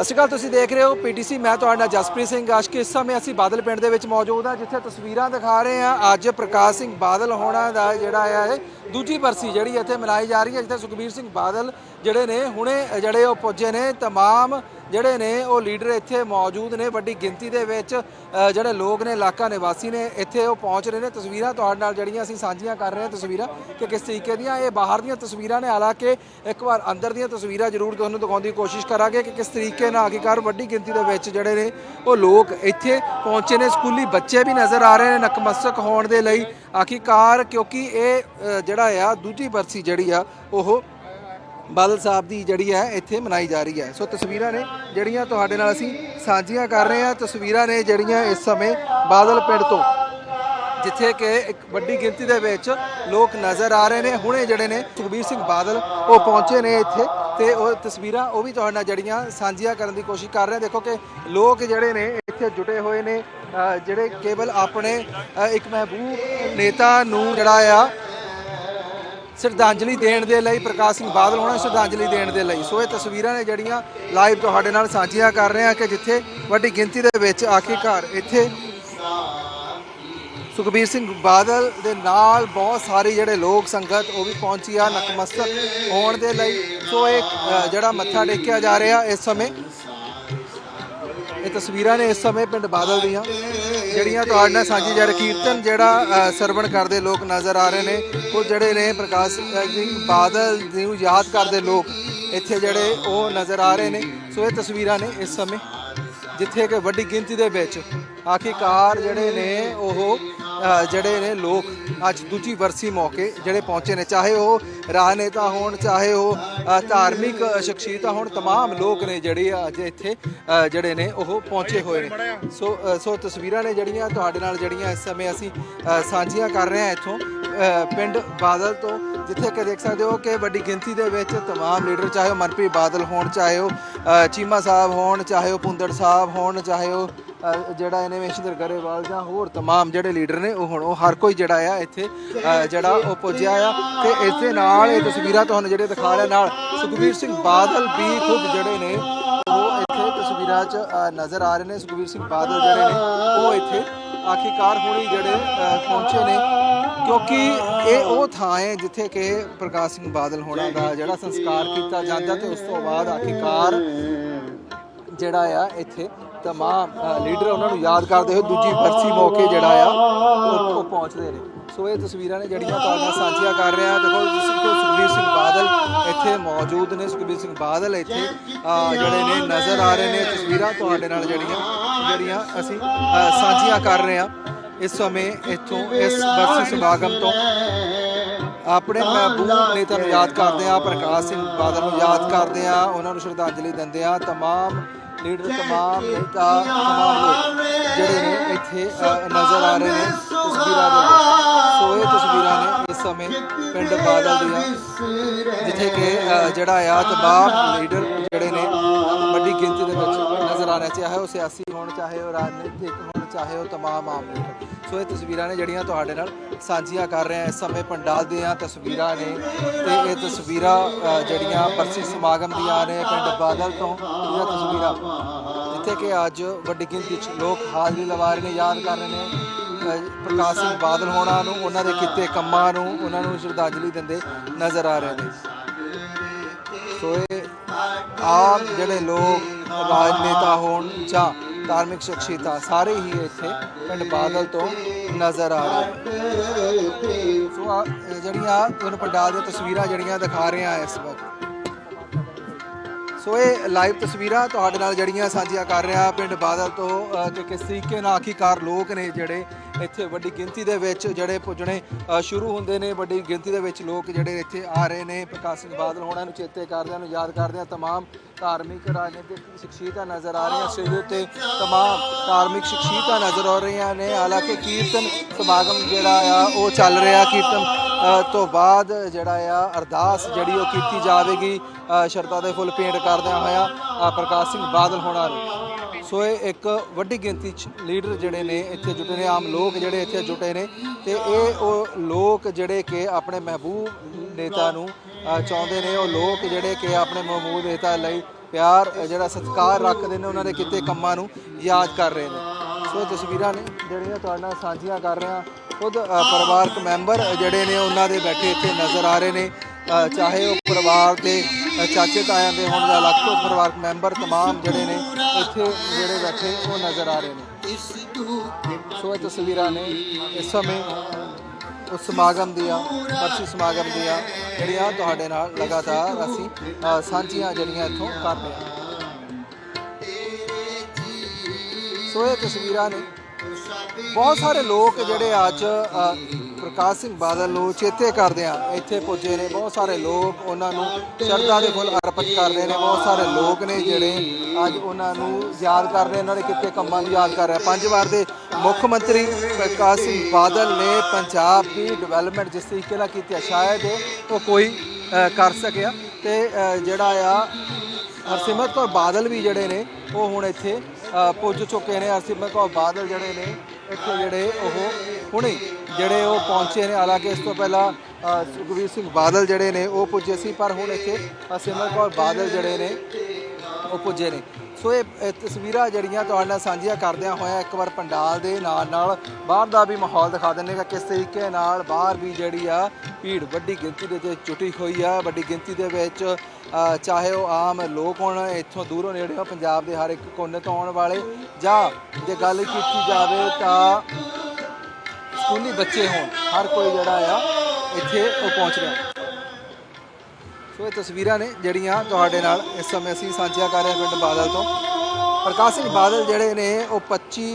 ਸਤਿ ਸ਼੍ਰੀ ਅਕਾਲ, ਤੁਸੀਂ ਦੇਖ ਰਹੇ ਹੋ ਪੀਟੀਸੀ। ਮੈਂ ਤੁਹਾਡਾ ਨਾਲ ਜਸਪ੍ਰੀਤ ਸਿੰਘ। ਆਸ਼ਕ ਇਸ ਸਮੇਂ ਅਸੀਂ ਬਾਦਲ ਪਿੰਡ ਦੇ ਵਿੱਚ ਮੌਜੂਦ ਹਾਂ, ਜਿੱਥੇ ਤਸਵੀਰਾਂ ਦਿਖਾ ਰਹੇ ਹਾਂ। ਅੱਜ ਪ੍ਰਕਾਸ਼ ਸਿੰਘ ਬਾਦਲ ਹੋਣਾ ਦਾ ਜਿਹੜਾ ਆ ਇਹ ਦੂਜੀ ਬਰਸੀ ਜਿਹੜੀ ਇੱਥੇ ਮਨਾਈ ਜਾ ਰਹੀ ਹੈ, ਜਿੱਥੇ ਸੁਖਬੀਰ ਸਿੰਘ ਬਾਦਲ ਜਿਹੜੇ ਨੇ ਹੁਣੇ ਜਿਹੜੇ ਉਹ ਪੁੱਜੇ ਨੇ तमाम ਜਿਹੜੇ ਨੇ ਉਹ ਲੀਡਰ ਇੱਥੇ ਮੌਜੂਦ ਨੇ ਵੱਡੀ ਗਿਣਤੀ ਦੇ ਵਿੱਚ ਅ, ਜਿਹੜੇ ਲੋਕ ਨੇ ਇਲਾਕਾ ਨਿਵਾਸੀ ਨੇ ਇੱਥੇ ਉਹ ਪਹੁੰਚ ਰਹੇ ਨੇ ਤਸਵੀਰਾਂ ਤੁਹਾਡੇ ਨਾਲ ਜਿਹੜੀਆਂ ਅਸੀਂ ਸਾਂਝੀਆਂ ਕਰ ਰਹੇ ਹਾਂ ਤਸਵੀਰਾਂ ਕਿ ਕਿਸ ਤਰੀਕੇ ਦੀਆਂ ਇਹ ਬਾਹਰ ਦੀਆਂ ਤਸਵੀਰਾਂ ਨੇ ਹਾਲਾਂਕਿ ਇੱਕ ਵਾਰ ਅੰਦਰ ਦੀਆਂ ਤਸਵੀਰਾਂ ਜ਼ਰੂਰ ਤੁਹਾਨੂੰ ਦਿਖਾਉਣ ਦੀ ਕੋਸ਼ਿਸ਼ ਕਰਾਂਗੇ ਕਿ ਕਿਸ ਤਰੀਕੇ ਨਾਲ ਆਖਿਰਕਾਰ ਵੱਡੀ ਗਿਣਤੀ ਦੇ ਵਿੱਚ ਜਿਹੜੇ ਨੇ ਉਹ ਲੋਕ ਇੱਥੇ ਪਹੁੰਚੇ ਨੇ ਸਕੂਲੀ ਬੱਚੇ ਵੀ ਨਜ਼ਰ ਆ ਰਹੇ ਨੇ ਨਕਮਸਤਕ ਹੋਣ ਦੇ ਲਈ ਆਖਿਰਕਾਰ ਕਿਉਂਕਿ ਇਹ ਅ, ਜਿਹੜਾ ਆ ਦੂਜੀ ਬਰਸੀ ਜਿਹੜੀ ਆ ਉਹ ਬਾਦਲ ਸਾਹਿਬ ਦੀ ਜਿਹੜੀ ਹੈ ਇੱਥੇ ਮਨਾਈ ਜਾ ਰਹੀ ਹੈ। ਸੋ ਤਸਵੀਰਾਂ ਨੇ ਜਿਹੜੀਆਂ ਤੁਹਾਡੇ ਨਾਲ ਅਸੀਂ ਸਾਂਝੀਆਂ ਕਰ ਰਹੇ ਹਾਂ। ਤਸਵੀਰਾਂ ਨੇ ਜਿਹੜੀਆਂ ਇਸ ਸਮੇਂ ਬਾਦਲ ਪਿੰਡ ਤੋਂ, ਜਿੱਥੇ ਕਿ ਇੱਕ ਵੱਡੀ ਗਿਣਤੀ ਦੇ ਵਿੱਚ ਲੋਕ ਨਜ਼ਰ ਆ ਰਹੇ ਨੇ। ਹੁਣੇ ਜਿਹੜੇ ਨੇ ਸੁਖਬੀਰ ਸਿੰਘ ਬਾਦਲ ਉਹ ਪਹੁੰਚੇ ਨੇ ਇੱਥੇ ਤੇ ਉਹ ਤਸਵੀਰਾਂ ਉਹ ਵੀ ਤੁਹਾਡੇ ਨਾਲ ਜਿਹੜੀਆਂ ਸਾਂਝੀਆਂ ਕਰਨ ਦੀ ਕੋਸ਼ਿਸ਼ ਕਰ ਰਹੇ ਦੇਖੋ ਕਿ ਲੋਕ ਜਿਹੜੇ ਨੇ ਇੱਥੇ ਜੁਟੇ ਹੋਏ ਨੇ। ਜਿਹੜੇ ਕੇਵਲ ਆਪਣੇ ਇੱਕ ਮਹਿਬੂਬ ਨੇਤਾ ਨੂੰ ਜਿਹੜਾ ਆ ਸ਼ਰਧਾਂਜਲੀ ਦੇਣ ਦੇ ਲਈ ਪ੍ਰਕਾਸ਼ ਸਿੰਘ ਬਾਦਲ ਹੋਣਾ ਸ਼ਰਧਾਂਜਲੀ ਦੇਣ ਦੇ ਲਈ। ਸੋ ਇਹ ਤਸਵੀਰਾਂ ਨੇ ਜਿਹੜੀਆਂ ਲਾਈਵ ਤੁਹਾਡੇ ਨਾਲ ਸਾਂਝੀਆਂ ਕਰ ਰਹੇ ਹਾਂ ਕਿ ਜਿੱਥੇ ਵੱਡੀ ਗਿਣਤੀ ਦੇ ਵਿੱਚ ਆਖਿਰਕਾਰ ਇੱਥੇ ਸੁਖਬੀਰ ਸਿੰਘ ਬਾਦਲ ਦੇ ਨਾਲ ਬਹੁਤ ਸਾਰੇ ਜਿਹੜੇ ਲੋਕ ਸੰਗਤ ਉਹ ਵੀ ਪਹੁੰਚੀ ਆ ਨਤਮਸਤਕ ਹੋਣ ਦੇ ਲਈ। ਸੋ ਇਹ ਜਿਹੜਾ ਮੱਥਾ ਟੇਕਿਆ ਜਾ ਰਿਹਾ ਇਸ ਸਮੇਂ, ਇਹ ਤਸਵੀਰਾਂ ਨੇ ਇਸ ਸਮੇਂ ਪਿੰਡ ਬਾਦਲ ਦੀਆਂ। ਜਿਹੜੀਆਂ ਤੁਹਾਡੇ ਨਾਲ ਸਾਂਝੀ ਜਾ ਕੀਰਤਨ ਜਿਹੜਾ ਸਰਵਣ ਕਰਦੇ ਲੋਕ ਨਜ਼ਰ ਆ ਰਹੇ ਨੇ, ਉਹ ਜਿਹੜੇ ਨੇ ਪ੍ਰਕਾਸ਼ ਸਿੰਘ ਬਾਦਲ ਨੂੰ ਯਾਦ ਕਰਦੇ ਲੋਕ, ਇੱਥੇ ਜਿਹੜੇ ਉਹ ਨਜ਼ਰ ਆ ਰਹੇ ਨੇ। ਸੋ ਇਹ ਤਸਵੀਰਾਂ ਨੇ ਇਸ ਸਮੇਂ, ਜਿੱਥੇ ਕਿ ਵੱਡੀ ਗਿਣਤੀ ਦੇ ਵਿੱਚ ਆਖਿਰਕਾਰ ਜਿਹੜੇ ਨੇ ਉਹ ਜਿਹੜੇ ਨੇ ਲੋਕ ਅੱਜ ਦੂਜੀ ਵਰਸੀ ਮੌਕੇ ਜਿਹੜੇ ਪਹੁੰਚੇ ਨੇ ਚਾਹੇ ਉਹ ਰਾਜਨੇਤਾ ਹੋਣ ਚਾਹੇ ਉਹ ਅ, ਧਾਰਮਿਕ ਸ਼ਖਸੀਅਤਾਂ ਹੋਣ तमाम ਲੋਕ ਨੇ ਜਿਹੜੇ ਅੱਜ ਇੱਥੇ ਅ, ਜਿਹੜੇ ਨੇ ਉਹ ਪਹੁੰਚੇ ਹੋਏ ਨੇ ਸੋ ਅ, ਸੋ ਤਸਵੀਰਾਂ ਨੇ ਜਿਹੜੀਆਂ ਤੁਹਾਡੇ ਨਾਲ ਜਿਹੜੀਆਂ ਇਸ ਸਮੇਂ ਅਸੀਂ ਅ, ਸਾਂਝੀਆਂ ਕਰ ਰਹੇ ਹਾਂ ਇੱਥੋਂ ਅ, ਪਿੰਡ ਬਾਦਲ ਤੋਂ ਜਿੱਥੇ ਕਿ ਦੇਖ ਸਕਦੇ ਹੋ ਕਿ ਵੱਡੀ ਗਿਣਤੀ ਦੇ ਵਿੱਚ तमाम ਲੀਡਰ ਚਾਹੇ ਉਹ ਮਨਪ੍ਰੀਤ ਬਾਦਲ ਹੋਣ ਚਾਹੇ ਉਹ ਅ, ਚੀਮਾ ਸਾਹਿਬ ਹੋਣ ਚਾਹੇ ਉਹ ਪੁੰਦੜ ਸਾਹਿਬ ਹੋਣ ਚਾਹੇ ਉਹ ਅ, ਜਿਹੜਾ ਇਹਨੇ ਮਹਿਸ਼ਿੰਦਰ ਗਰੇਵਾਲ ਜਾਂ ਹੋਰ तमाम ਜਿਹੜੇ ਲੀਡਰ ਨੇ ਉਹ ਹੁਣ ਉਹ ਹਰ ਕੋਈ ਜਿਹੜਾ ਆ ਇੱਥੇ ਅ, ਜਿਹੜਾ ਉਹ ਪੁੱਜਿਆ ਆ ਤੇ ਇਸ ਦੇ ਨਾਲ ਇਹ ਤਸਵੀਰਾਂ ਤੁਹਾਨੂੰ ਜਿਹੜੇ ਦਿਖਾ ਰਿਹਾ ਨਾਲ ਸੁਖਬੀਰ ਸਿੰਘ ਬਾਦਲ ਵੀ ਖੁਦ ਜਿਹੜੇ ਨੇ ਉਹ ਇੱਥੇ ਤਸਵੀਰਾਂ 'ਚ ਅ, ਨਜ਼ਰ ਆ ਰਹੇ ਨੇ ਸੁਖਬੀਰ ਸਿੰਘ ਬਾਦਲ ਜਿਹੜੇ ਨੇ ਉਹ ਇੱਥੇ ਆਖਿਰਕਾਰ ਹੁਣੀ ਜਿਹੜੇ ਅ, ਪਹੁੰਚੇ ਨੇ ਕਿਉਂਕਿ ਇਹ ਉਹ ਥਾਂ ਹੈ ਜਿੱਥੇ ਕਿ ਪ੍ਰਕਾਸ਼ ਸਿੰਘ ਬਾਦਲ ਹੋਣਾ ਦਾ ਜਿਹੜਾ ਸੰਸਕਾਰ ਕੀਤਾ ਜਾਂਦਾ ਤੇ ਉਸ ਤੋਂ ਬਾਅਦ ਆਖਿਰਕਾਰ ਜਿਹੜਾ ਆ ਇੱਥੇ ਤਮਾਮ ਅ, ਲੀਡਰ ਉਹਨਾਂ ਨੂੰ ਯਾਦ ਕਰਦੇ ਹੋਏ ਦੂਜੀ ਬਰਸੀ ਮੌਕੇ ਜਿਹੜਾ ਆ ਉਹ ਉਹ ਪਹੁੰਚਦੇ ਨੇ ਸੋ ਇਹ ਤਸਵੀਰਾਂ ਨੇ ਜਿਹੜੀਆਂ ਤੁਹਾਡੇ ਨਾਲ ਸਾਂਝੀਆਂ ਕਰ ਰਿਹਾ ਦੇਖੋ ਜਿਸ ਕੋ ਸੁਖਬੀਰ ਸਿੰਘ ਬਾਦਲ ਇੱਥੇ ਮੌਜੂਦ ਨੇ ਸੁਖਬੀਰ ਸਿੰਘ ਬਾਦਲ ਇੱਥੇ ਅ, ਜਿਹੜੇ ਨੇ ਨਜ਼ਰ ਆ ਰਹੇ ਨੇ ਤਸਵੀਰਾਂ ਤੁਹਾਡੇ ਨਾਲ ਜਿਹੜੀਆਂ ਜਿਹੜੀਆਂ ਅਸੀਂ ਅ, ਸਾਂਝੀਆਂ ਕਰ ਰਹੇ ਹਾਂ ਇਸ ਸਮੇਂ ਇੱਥੋਂ ਇਸ ਬਰਸੀ ਸਮਾਗਮ ਤੋਂ ਆਪਣੇ ਮਹਿਬੂਬ ਨੇਤਾ ਨੂੰ ਯਾਦ ਕਰਦੇ ਆ ਪ੍ਰਕਾਸ਼ ਸਿੰਘ ਬਾਦਲ ਨੂੰ ਯਾਦ ਕਰਦੇ ਆ ਉਹਨਾਂ ਨੂੰ ਸ਼ਰਧਾਂਜਲੀ ਦਿੰਦੇ ਆ तमाम ਲੀਡਰ ਤਮਾਮ ਤਮਾਮ ਜਿਹੜੇ ਇੱਥੇ ਨਜ਼ਰ ਆ ਰਹੇ ਨੇ ਤਸਵੀਰਾਂ ਤਸਵੀਰਾਂ ਨੇ ਸਮੇਂ ਪਿੰਡ ਬਾਦਲ ਦੀਆਂ ਜਿੱਥੇ ਕਿ ਜਿਹੜਾ ਆ ਤਮਾਮ ਲੀਡਰ ਜਿਹੜੇ ਨੇ, ਵੱਡੀ ਗਿਣਤੀ ਦੇ ਵਿੱਚ ਨਜ਼ਰ ਆ ਰਹੇ ਚਾਹੇ ਉਹ ਸਿਆਸੀ ਹੋਣ, ਚਾਹੇ ਉਹ ਰਾਜਨੀਤਿਕ ਹੋਣ, ਚਾਹੇ ਉਹ ਤਮਾਮ ਆਮ ਲੋਕ ਸੋ ਇਹ ਤਸਵੀਰਾਂ ਨੇ ਜਿਹੜੀਆਂ ਤੁਹਾਡੇ ਨਾਲ ਸਾਂਝੀਆਂ ਕਰ ਰਹੇ ਹਾਂ। ਇਸ ਸਮੇਂ ਪੰਡਾਲ ਦੀਆਂ ਤਸਵੀਰਾਂ ਨੇ ਤੇ ਇਹ ਤਸਵੀਰਾਂ ਜਿਹੜੀਆਂ ਪਰਸੀ ਸਮਾਗਮ ਦੀਆਂ ਨੇ ਪਿੰਡ ਬਾਦਲ ਤੋਂ, ਇਹ ਤਸਵੀਰਾਂ ਜਿੱਥੇ ਕਿ ਅੱਜ ਵੱਡੀ ਗਿਣਤੀ 'ਚ ਲੋਕ ਹਾਜ਼ਰੀ ਲਵਾ ਰਹੇ ਨੇ, ਯਾਦ ਕਰ ਰਹੇ ਨੇ। ਪ੍ਰਕਾਸ਼ ਸਿੰਘ ਬਾਦਲ ਹੋਣਾ ਨੂੰ, ਉਹਨਾਂ ਦੇ ਕੀਤੇ ਕੰਮਾਂ ਨੂੰ, ਉਹਨਾਂ ਨੂੰ ਸ਼ਰਧਾਂਜਲੀ ਦਿੰਦੇ ਨਜ਼ਰ ਆ ਰਹੇ ਨੇ। ਸੋ ਇਹ ਆਮ ਜਿਹੜੇ ਲੋਕ, ਰਾਜਨੇਤਾ ਹੋਣ ਜਾਂ ਧਾਰਮਿਕ ਸ਼ਖਸੀਅਤਾਂ, ਸਾਰੇ ਹੀ ਇੱਥੇ ਪਿੰਡ ਬਾਦਲ ਤੋਂ ਨਜ਼ਰ ਆ ਰਹੇ ਸੋ ਆਹ ਜਿਹੜੀਆਂ ਤੁਹਾਨੂੰ ਪੰਡਾਲ ਦੀਆਂ ਤਸਵੀਰਾਂ ਜਿਹੜੀਆਂ ਦਿਖਾ ਰਹੇ ਆ ਇਸ ਵਕਤ ਸੋ ਇਹ ਲਾਈਵ ਤਸਵੀਰਾਂ ਤੁਹਾਡੇ ਨਾਲ ਜੜੀਆਂ ਸਾਂਝੀਆਂ ਕਰ ਰਿਹਾ ਪਿੰਡ ਬਾਦਲ ਤੋਂ ਕਿ ਕਿਸ ਤਰੀਕੇ ਨਾਲ ਆਖੀਕਾਰ ਲੋਕ ਨੇ ਜਿਹੜੇ ਇੱਥੇ ਵੱਡੀ ਗਿਣਤੀ ਦੇ ਵਿੱਚ ਜਿਹੜੇ ਪੁੱਜਣੇ ਸ਼ੁਰੂ ਹੁੰਦੇ ਨੇ, ਵੱਡੀ ਗਿਣਤੀ ਦੇ ਵਿੱਚ ਲੋਕ ਜਿਹੜੇ ਇੱਥੇ ਆ ਰਹੇ ਨੇ ਪ੍ਰਕਾਸ਼ ਸਿੰਘ ਬਾਦਲ ਹੋਣਾ ਨੂੰ ਚੇਤੇ ਕਰਦਿਆਂ ਨੂੰ ਯਾਦ ਕਰਦਿਆਂ ਤਮਾਮ ਧਾਰਮਿਕ ਰਾਜਨੀਤਿਕ ਸ਼ਖਸੀਅਤਾਂ ਨਜ਼ਰ ਆ ਰਹੀਆਂ, ਸਟੇਜ ਉੱਤੇ ਤਮਾਮ ਧਾਰਮਿਕ ਸ਼ਖਸੀਅਤਾਂ ਨਜ਼ਰ ਆ ਰਹੀਆਂ ਨੇ, ਹਾਲਾਂਕਿ ਕੀਰਤਨ ਸਮਾਗਮ ਜਿਹੜਾ ਆ, ਉਹ ਚੱਲ ਰਿਹਾ, ਕੀਰਤਨ ਤੋਂ ਬਾਅਦ ਜਿਹੜਾ ਆ ਅਰਦਾਸ ਜਿਹੜੀ ਉਹ ਕੀਤੀ ਜਾਵੇਗੀ। ਅ, ਸ਼ਰਧਾ ਦੇ ਫੁੱਲ ਭੇਂਟ ਕਰਦਿਆਂ ਹੋਇਆ ਪ੍ਰਕਾਸ਼ ਸਿੰਘ ਬਾਦਲ ਹੋਣਾ ਨੂੰ। ਸੋ ਇਹ ਇੱਕ ਵੱਡੀ ਗਿਣਤੀ ਚ ਲੀਡਰ ਜਿਹੜੇ ਨੇ ਇੱਥੇ ਜੁਟੇ ਨੇ ਆਮ ਲੋਕ ਜਿਹੜੇ ਇੱਥੇ ਜੁਟੇ ਨੇ। ਤੇ ਇਹ ਉਹ ਲੋਕ ਜਿਹੜੇ ਕਿ ਆਪਣੇ ਮਹਿਬੂਬ ਨੇਤਾ ਨੂੰ ਚਾਹੁੰਦੇ ਨੇ ਉਹ ਲੋਕ ਜਿਹੜੇ ਕਿ ਆਪਣੇ ਮਹਿਬੂਬ ਨੇਤਾ ਲਈ ਪਿਆਰ ਜਿਹੜਾ ਸਤਿਕਾਰ ਰੱਖਦੇ ਨੇ ਉਹਨਾਂ ਦੇ ਕੀਤੇ ਕੰਮਾਂ ਨੂੰ ਯਾਦ ਕਰ ਰਹੇ ਨੇ। ਸੋ ਤਸਵੀਰਾਂ ਨੇ ਜਿਹੜੀਆਂ ਤੁਹਾਡੇ ਨਾਲ ਸਾਂਝੀਆਂ ਕਰ ਰਹੇ। ਹਾਂ ਖੁਦ ਪਰਿਵਾਰਕ ਮੈਂਬਰ ਜਿਹੜੇ ਨੇ ਉਹਨਾਂ ਦੇ ਬੈਠੇ ਇੱਥੇ ਨਜ਼ਰ ਆ ਰਹੇ ਨੇ। ਚਾਹੇ ਉਹ ਪਰਿਵਾਰ ਦੇ ਚਾਚੇ ਤਾਇਆਂ ਦੇ ਹੋਣ ਜਾਂ ਅਲੱਗ ਤੋਂ ਪਰਿਵਾਰਕ ਮੈਂਬਰ ਤਮਾਮ ਜਿਹੜੇ ਨੇ ਇੱਥੇ ਜਿਹੜੇ ਬੈਠੇ ਉਹ ਨਜ਼ਰ ਆ ਰਹੇ ਨੇ। ਸੋ ਇਹ ਤਸਵੀਰਾਂ ਨੇ ਇਸ ਸਮੇਂ ਉਸ ਸਮਾਗਮ ਦੀਆਂ, ਪਰਸੀ ਸਮਾਗਮ ਦੀਆਂ ਜਿਹੜੀਆਂ ਤੁਹਾਡੇ ਨਾਲ ਲਗਾਤਾਰ ਅਸੀਂ ਸਾਂਝੀਆਂ ਜਿਹੜੀਆਂ ਇੱਥੋਂ ਕਰ ਰਹੇ ਹਾਂ। ਸੋ ਇਹ ਤਸਵੀਰਾਂ ਨੇ ਬਹੁਤ ਸਾਰੇ ਲੋਕ ਜਿਹੜੇ ਅੱਜ ਪ੍ਰਕਾਸ਼ ਸਿੰਘ ਬਾਦਲ ਨੂੰ ਚੇਤੇ ਕਰਦੇ ਆ, ਇੱਥੇ ਪੁੱਜੇ ਨੇ। ਬਹੁਤ ਸਾਰੇ ਲੋਕ ਉਹਨਾਂ ਨੂੰ ਸ਼ਰਧਾ ਦੇ ਫੁੱਲ ਅਰਪਿਤ ਕਰਦੇ ਨੇ। ਬਹੁਤ ਸਾਰੇ ਲੋਕ ਨੇ ਜਿਹੜੇ ਅੱਜ ਉਹਨਾਂ ਨੂੰ ਯਾਦ ਕਰ ਰਹੇ ਉਹਨਾਂ ਦੇ ਕਿਤੇ ਕੰਮਾਂ ਨੂੰ ਯਾਦ ਕਰ ਰਹੇ ਪੰਜ ਵਾਰ ਦੇ ਮੁੱਖ ਮੰਤਰੀ ਪ੍ਰਕਾਸ਼ ਸਿੰਘ ਬਾਦਲ ਨੇ ਪੰਜਾਬ ਦੀ ਡਿਵੈਲਪਮੈਂਟ ਜਿਸ ਤਰੀਕੇ ਨਾਲ ਕੀਤੀ ਹੈ ਸ਼ਾਇਦ ਉਹ ਕੋਈ ਕਰ ਸਕਿਆ। ਤੇ ਜਿਹੜਾ ਆ ਹਰਸਿਮਰਤ ਕੌਰ ਬਾਦਲ ਵੀ ਜਿਹੜੇ ਨੇ, ਉਹ ਹੁਣ ਇੱਥੇ ਪੁੱਜ ਚੁੱਕੇ ਨੇ। ਹਰਸਿਮਰਤ ਕੌਰ ਬਾਦਲ ਜਿਹੜੇ ਨੇ ਇੱਥੇ ਜਿਹੜੇ ਉਹ ਹੁਣੇ ਜਿਹੜੇ ਉਹ ਪਹੁੰਚੇ ਨੇ। ਹਾਲਾਂਕਿ ਇਸ ਤੋਂ ਪਹਿਲਾਂ ਅ, ਸੁਖਬੀਰ ਸਿੰਘ ਬਾਦਲ ਜਿਹੜੇ ਨੇ ਉਹ ਪੁੱਜੇ ਸੀ ਪਰ ਹੁਣ ਇੱਥੇ ਹਰਸਿਮਰਤ ਕੌਰ ਬਾਦਲ ਜਿਹੜੇ ਨੇ ਉਹ ਪੁੱਜੇ ਨੇ। ਸੋ ਇਹ ਇਹ ਤਸਵੀਰਾਂ ਜਿਹੜੀਆਂ ਤੁਹਾਡੇ ਨਾਲ ਸਾਂਝੀਆਂ ਕਰਦਿਆਂ ਹੋਇਆ ਇੱਕ ਵਾਰ ਪੰਡਾਲ ਦੇ ਨਾਲ ਨਾਲ ਬਾਹਰ ਦਾ ਵੀ ਮਾਹੌਲ ਦਿਖਾ ਦਿੰਨੇ ਕਿ ਕਿਸ ਤਰੀਕੇ ਨਾਲ ਬਾਹਰ ਵੀ ਜਿਹੜੀ ਆ ਭੀੜ ਵੱਡੀ ਗਿਣਤੀ ਦੇ ਵਿੱਚ ਜੁਟੀ ਹੋਈ ਆ। ਵੱਡੀ ਗਿਣਤੀ ਦੇ ਵਿੱਚ ਅ, ਚਾਹੇ ਉਹ ਆਮ ਲੋਕ ਹੋਣ ਇੱਥੋਂ ਦੂਰੋਂ ਨੇੜੇ ਹੋ ਪੰਜਾਬ ਦੇ ਹਰ ਇੱਕ ਕੋਨੇ ਤੋਂ ਆਉਣ ਵਾਲੇ ਜਾਂ ਜੇ ਗੱਲ ਕੀਤੀ ਜਾਵੇ ਤਾਂ ਸਕੂਲੀ ਬੱਚੇ ਹੋਣ ਹਰ ਕੋਈ ਜਿਹੜਾ ਆ ਇੱਥੇ ਉਹ ਪਹੁੰਚ ਰਿਹਾ। ਸੋ ਇਹ ਤਸਵੀਰਾਂ ਨੇ ਜਿਹੜੀਆਂ ਤੁਹਾਡੇ ਨਾਲ ਇਸ ਸਮੇਂ ਅਸੀਂ ਸਾਂਝੀਆਂ ਕਰ ਰਹੇ ਹਾਂ ਪਿੰਡ ਬਾਦਲ ਤੋਂ। ਪ੍ਰਕਾਸ਼ ਸਿੰਘ ਬਾਦਲ ਜਿਹੜੇ ਨੇ ਉਹ 25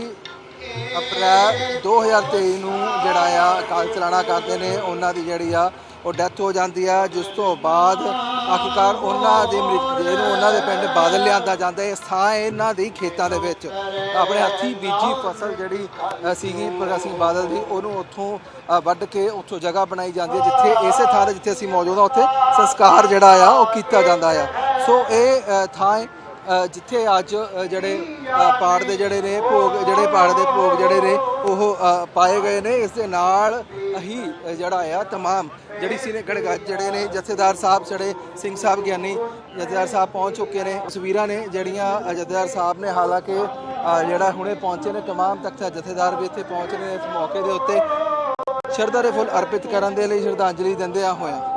ਅਪ੍ਰੈਲ 2023 ਨੂੰ ਜਿਹੜਾ ਆ ਕਾਲ ਚਲਾਣਾ ਕਰਦੇ ਨੇ। ਉਹਨਾਂ ਦੀ ਜਿਹੜੀ ਆ ਉਹ ਡੈਥ ਹੋ ਜਾਂਦੀ ਹੈ ਜਿਸ ਤੋਂ ਬਾਅਦ ਆਖਿਰਕਾਰ ਉਹਨਾਂ ਦੇ ਮ੍ਰਿਤਦੇਹ ਨੂੰ ਉਹਨਾਂ ਦੇ ਪਿੰਡ ਬਾਦਲ ਲਿਆਂਦਾ ਜਾਂਦਾ ਹੈ। ਇਸ ਥਾਂ ਇਹਨਾਂ ਦੀ ਖੇਤਾਂ ਦੇ ਵਿੱਚ ਆਪਣੇ ਹੱਥੀ ਬੀਜੀ ਫਸਲ ਜਿਹੜੀ ਸੀਗੀ ਪ੍ਰਕਾਸ਼ ਸਿੰਘ ਬਾਦਲ ਦੀ ਉਹਨੂੰ ਉੱਥੋਂ ਵੱਢ ਕੇ ਉੱਥੋਂ ਜਗ੍ਹਾ ਬਣਾਈ ਜਾਂਦੀ ਹੈ ਜਿੱਥੇ ਇਸੇ ਥਾਂ ਤੇ ਜਿੱਥੇ ਅਸੀਂ ਮੌਜੂਦ ਹਾਂ ਉੱਥੇ ਸੰਸਕਾਰ ਜਿਹੜਾ ਆ ਉਹ ਕੀਤਾ ਜਾਂਦਾ ਆ ਸੋ ਇਹ ਥਾਂ ਹੈ ਜਿੱਥੇ ਅੱਜ ਜਿਹੜੇ ਅ, ਪਾੜ ਦੇ ਜਿਹੜੇ ਨੇ ਭੋਗ ਜਿਹੜੇ ਪਾੜ ਦੇ ਭੋਗ ਜਿਹੜੇ ਨੇ ਉਹ ਪਾਏ ਗਏ ਨੇ। ਇਸ ਦੇ ਨਾਲ ਹੀ ਜਿਹੜਾ ਆ, ਤਮਾਮ ਜਿਹੜੀ ਸੀਨੇ ਗੜਗਾ ਜਿਹੜੇ ਨੇ ਜਥੇਦਾਰ ਸਾਹਿਬ, ਜਿਹੜੇ ਸਿੰਘ ਸਾਹਿਬ ਗਿਆਨੀ ਜਥੇਦਾਰ ਸਾਹਿਬ ਪਹੁੰਚ ਚੁੱਕੇ ਨੇ। ਤਸਵੀਰਾਂ ਨੇ ਜਿਹੜੀਆਂ ਜਥੇਦਾਰ ਸਾਹਿਬ ਨੇ। ਹਾਲਾਂਕਿ ਜਿਹੜਾ ਹੁਣੇ ਪਹੁੰਚੇ ਨੇ, ਤਮਾਮ ਤਖਤ ਜਥੇਦਾਰ ਵੀ ਇੱਥੇ ਪਹੁੰਚ ਰਹੇ ਨੇ ਇਸ ਮੌਕੇ ਦੇ ਉੱਤੇ। ਸ਼ਰਧਾ ਦੇ ਫੁੱਲ ਅਰਪਿਤ ਕਰਨ ਦੇ ਲਈ ਸ਼ਰਧਾਂਜਲੀ ਦਿੰਦੇ ਆ ਹੋਇਆ।